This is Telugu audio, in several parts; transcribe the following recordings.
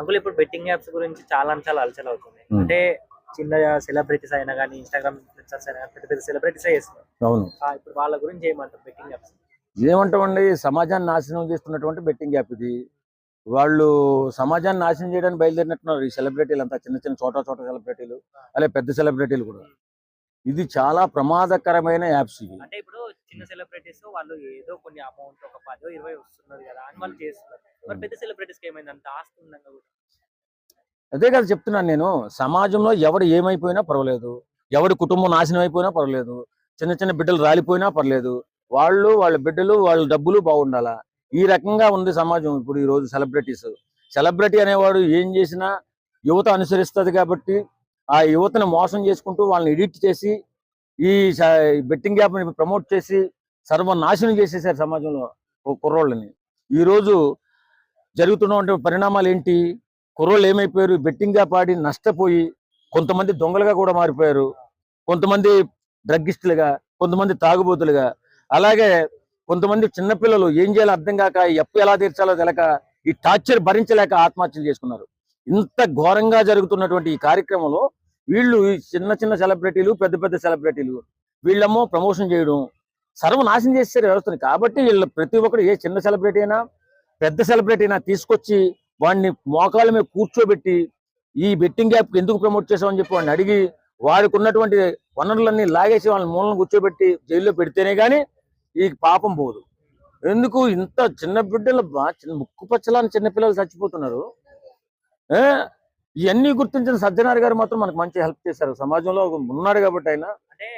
అంకుల్ ఇప్పుడు బెట్టింగ్ యాప్స్ గురించి చాలా అంటే చాలా అలచల్ అవుతుంది. అంటే చిన్న సెలబ్రిటీస్ అయినా కానీ ఇన్స్టాగ్రామ్ ఇన్ఫ్లుయెన్సర్స్ అయినా పెద్ద పెద్ద సెలబ్రిటీస్ చేస్తున్నారు అవును. ఇప్పుడు వాళ్ళ గురించి ఏమంటారు బెట్టింగ్ యాప్స్ ఏమంటామండి? సమాజాన్ని నాశనం చేస్తున్నటువంటి బెట్టింగ్ యాప్ ఇది. వాళ్ళు సమాజాన్ని నాశనం చేయడానికి బయలుదేరినట్టున్నారు ఈ సెలబ్రిటీలు అంతా చిన్న చిన్న చోట చోట సెలబ్రిటీలు అలాగే పెద్ద సెలబ్రిటీలు కూడా. ఇది చాలా ప్రమాదకరమైన యాప్స్ ఇవి. అంటే ఇప్పుడు చిన్న సెలబ్రిటీస్ వాళ్ళు ఏదో కొన్ని అమౌంట్ ఒక పదో ఇరవై వస్తున్నారు కదా అని వాళ్ళు చేస్తున్నారు. మరి పెద్ద సెలబ్రిటీస్కి ఏమైంది? అంత ఆస్తి ఉండగా కూడా. అదే కదా చెప్తున్నాను నేను. సమాజంలో ఎవడు ఏమైపోయినా పర్వాలేదు. ఎవడి కుటుంబం నాశనం అయిపోయినా పర్వాలేదు. చిన్న చిన్న బిడ్డలు రాలిపోయినా పర్లేదు వాళ్ళు వాళ్ళ బిడ్డలు వాళ్ళ డబ్బులు బాగుండాలా? ఈ రకంగా ఉంది సమాజం ఇప్పుడు ఈ రోజు సెలబ్రిటీస్. సెలబ్రిటీ అనేవాడు ఏం చేసినా యువత అనుసరిస్తుంది కాబట్టి ఆ యువతను మోసం చేసుకుంటూ వాళ్ళని ఎడిట్ చేసి ఈ బెట్టింగ్ యాప్ని ప్రమోట్ చేసి సర్వనాశనం చేసేసారు సమాజంలో ఓ కుర్రోళ్ళని. ఈ రోజు జరుగుతున్నటువంటి పరిణామాలు ఏంటి? కుర్రోళ్ళు ఏమైపోయారు? బెట్టింగ్ యాప్ ఆడి నష్టపోయి కొంతమంది దొంగలుగా కూడా మారిపోయారు. కొంతమంది డ్రగ్గిస్టులుగా కొంతమంది తాగుబోతులుగా. అలాగే కొంతమంది చిన్నపిల్లలు ఏం చేయాలో అర్థం కాక ఈ అప్పు ఎలా తీర్చాలో తెలక ఈ టార్చర్ భరించలేక ఆత్మహత్యలు చేసుకున్నారు. ఇంత ఘోరంగా జరుగుతున్నటువంటి ఈ కార్యక్రమంలో వీళ్ళు ఈ చిన్న చిన్న సెలబ్రిటీలు పెద్ద పెద్ద సెలబ్రిటీలు వీళ్ళేమో ప్రమోషన్ చేయడం సర్వనాశనం చేసే వ్యవస్థని. కాబట్టి వీళ్ళు ప్రతి ఒక్కరు ఏ చిన్న సెలబ్రిటీ అయినా పెద్ద సెలబ్రిటీ అయినా తీసుకొచ్చి వాడిని మోకాల మీద కూర్చోబెట్టి ఈ బెట్టింగ్ యాప్ ఎందుకు ప్రమోట్ చేసామని చెప్పి వాడిని అడిగి వారికి ఉన్నటువంటి వనరులన్నీ లాగేసి వాళ్ళని మూలను కూర్చోబెట్టి జైల్లో పెడితేనే కానీ ఈ పాపం పోదు. ఎందుకు ఇంత చిన్న బిడ్డలు చిన్న ముక్కు పచ్చలాని చిన్నపిల్లలు చచ్చిపోతున్నారు? ఇవన్నీ గుర్తించిన సజ్జనార్ గారు మాత్రం మనకు మంచి హెల్ప్ చేశారు. సమాజంలో ఉన్నాడు కాబట్టి ఆయన. అంటే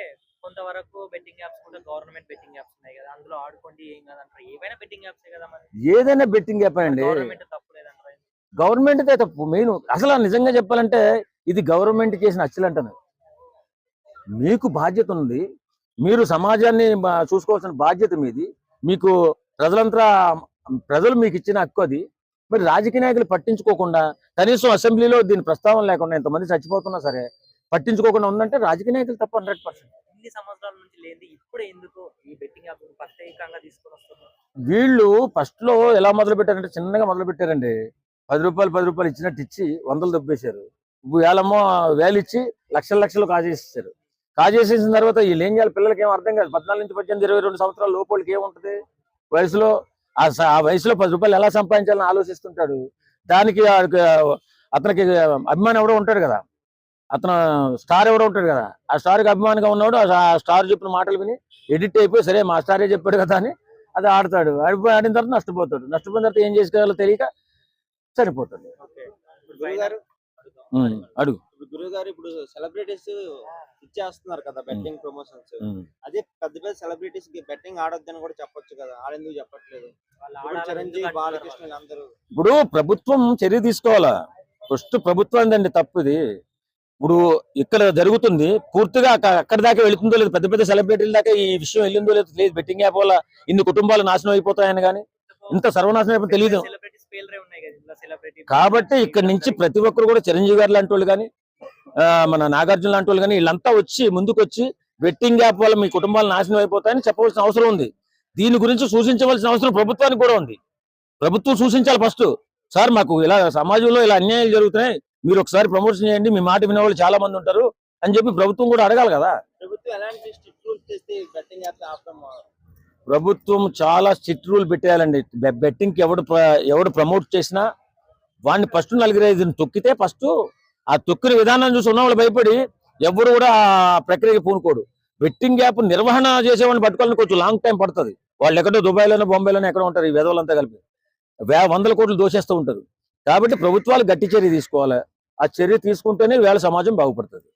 కొంతవరకు బెట్టింగ్ యాప్స్ కూడా గవర్నమెంట్ బెట్టింగ్ యాప్స్ ఉన్నాయి కదా. అందులో ఆడుకోండి ఏం కాదంటారు ఏవైనా బెట్టింగ్ యాప్స్ కదా ఏదైనా బెట్టింగ్ యాప్ అండి. గవర్నమెంట్ తప్పు లేదంటారు గవర్నమెంట్ తప్పు. మెయిన్ అసలు నిజంగా చెప్పాలంటే ఇది గవర్నమెంట్ చేసిన అచ్చలంటాను మీకు బాధ్యత ఉంది. మీరు సమాజాన్ని చూసుకోవాల్సిన బాధ్యత మీది. మీకు ప్రజలంతా ప్రజలు మీకు ఇచ్చిన హక్కు అది. మరి రాజకీయ నాయకులు పట్టించుకోకుండా కనీసం అసెంబ్లీలో దీని ప్రస్తావన లేకుండా ఎంతమంది చచ్చిపోతున్నా సరే పట్టించుకోకుండా ఉందంటే రాజకీయ నాయకులు తప్ప హండ్రెడ్ పర్సెంట్ సంవత్సరాల నుంచి లేని ఇప్పుడు ఎందుకు ఈ బెట్టింగ్ యాప్ ప్రత్యేకంగా తీసుకొని వస్తున్నారు? వీళ్ళు ఫస్ట్లో ఎలా మొదలు పెట్టారంటే చిన్నగా మొదలు పెట్టారండి. పది రూపాయలు పది రూపాయలు ఇచ్చినట్టు ఇచ్చి వందలు దొబ్బేశారు. వేలమో వేలు ఇచ్చి లక్షల లక్షలు కాజేసేసారు. కాజేసేసిన తర్వాత వీళ్ళు ఏం చేయాలి? పిల్లలకి ఏం అర్థం కాదు. పద్నాలుగు నుంచి పద్దెనిమిది ఇరవై రెండు సంవత్సరాల లోపలికి ఏముంటది? వయసులో ఆ వయసులో పది రూపాయలు ఎలా సంపాదించాలని ఆలోచిస్తుంటాడు? దానికి అతనికి అభిమాని ఎవడో ఉంటాడు కదా. అతను స్టార్ ఎవడో ఉంటాడు కదా. ఆ స్టార్కి అభిమానిగా ఉన్నాడు. ఆ స్టార్ చెప్పిన మాటలు విని ఎడిట్ అయిపోయి సరే మా స్టారే చెప్పాడు కదా అని అది ఆడతాడు. ఆడిపోయి ఆడిన తర్వాత నష్టపోతాడు. నష్టపోయిన తర్వాత ఏం చేసుకోవాలో తెలియక చనిపోతాడు ఓకే. గురుగారు ఉమ్, అడుగు. గురువు గారు ఇప్పుడు సెలబ్రిటీస్ ఇచ్చేస్తున్నారు కదా బెట్టింగ్ ప్రమోషన్స్. అదే పెద్ద పెద్ద సెలబ్రిటీస్కి బెట్టింగ్ ఆడొద్దని కూడా చెప్పొచ్చు కదా. ఆడెందుకు చెప్పట్లేదు? చిరంజీవి బాలకృష్ణ అందరూ. ఇప్పుడు ప్రభుత్వం చర్య తీసుకోవాలా? ఫస్ట్ ప్రభుత్వం అండి తప్పుది. ఇప్పుడు ఇక్కడ జరుగుతుంది. పూర్తిగా అక్క- అక్కడి దాకా వెళుతుందో లేదు. పెద్ద పెద్ద సెలబ్రిటీల దాకా ఈ విషయం వెళ్ళిందో లేదు. లేదు బెట్టింగ్ యాప్ వల్ల ఇన్ని కుటుంబాలు నాశనం అయిపోతాయని కానీ ఇంత సర్వనాశనం అయిపోయి తెలియదు కాబట్టి ఇక్కడ నుంచి ప్రతి ఒక్కరు కూడా చిరంజీవి గారు లాంటి వాళ్ళు కానీ మన నాగార్జున లాంటి వాళ్ళు కానీ వీళ్ళంతా వచ్చి ముందుకు వచ్చి బెట్టింగ్ యాప్ వల్ల మీ కుటుంబాలు నాశనం అయిపోతాయని చెప్పవలసిన అవసరం ఉంది. దీని గురించి సూచించవలసిన అవసరం ప్రభుత్వానికి కూడా ఉంది. ప్రభుత్వం సూచించాలి ఫస్ట్. సార్ మాకు ఇలా సమాజంలో ఇలా అన్యాయాలు జరుగుతున్నాయి. మీరు ఒకసారి ప్రమోషన్ చేయండి. మీ మాట వినేవాళ్ళు చాలా మంది ఉంటారు అని చెప్పి ప్రభుత్వం కూడా అడగాలి కదా. ప్రభుత్వం చాలా స్ట్రిక్ట్ రూల్ పెట్టేయాలండి. బెట్టింగ్ ఎవడు ఎవడు ప్రమోట్ చేసినా వాడిని ఫస్ట్ నలుగురు ఐదుని తొక్కితే ఫస్ట్ ఆ తొక్కిన విధానం చూసి ఉన్నవాళ్ళు భయపడి ఎవరు కూడా ఆ ప్రక్రియకి పూనుకోడు. బెట్టింగ్ యాప్ నిర్వహణ చేసేవాడిని పట్టుకోవాలని కొంచెం లాంగ్ టైం పడుతుంది. వాళ్ళు ఎక్కడో దుబాయ్లోనో బొంబాయిలోనో ఎక్కడ ఉంటారు ఈ విధవలంతా కలిపి. వే వందల కోట్లు దోషేస్తూ ఉంటారు. కాబట్టి ప్రభుత్వాలు గట్టి చర్య తీసుకోవాలి. ఆ చర్య తీసుకుంటేనే వేళ సమాజం బాగుపడుతుంది.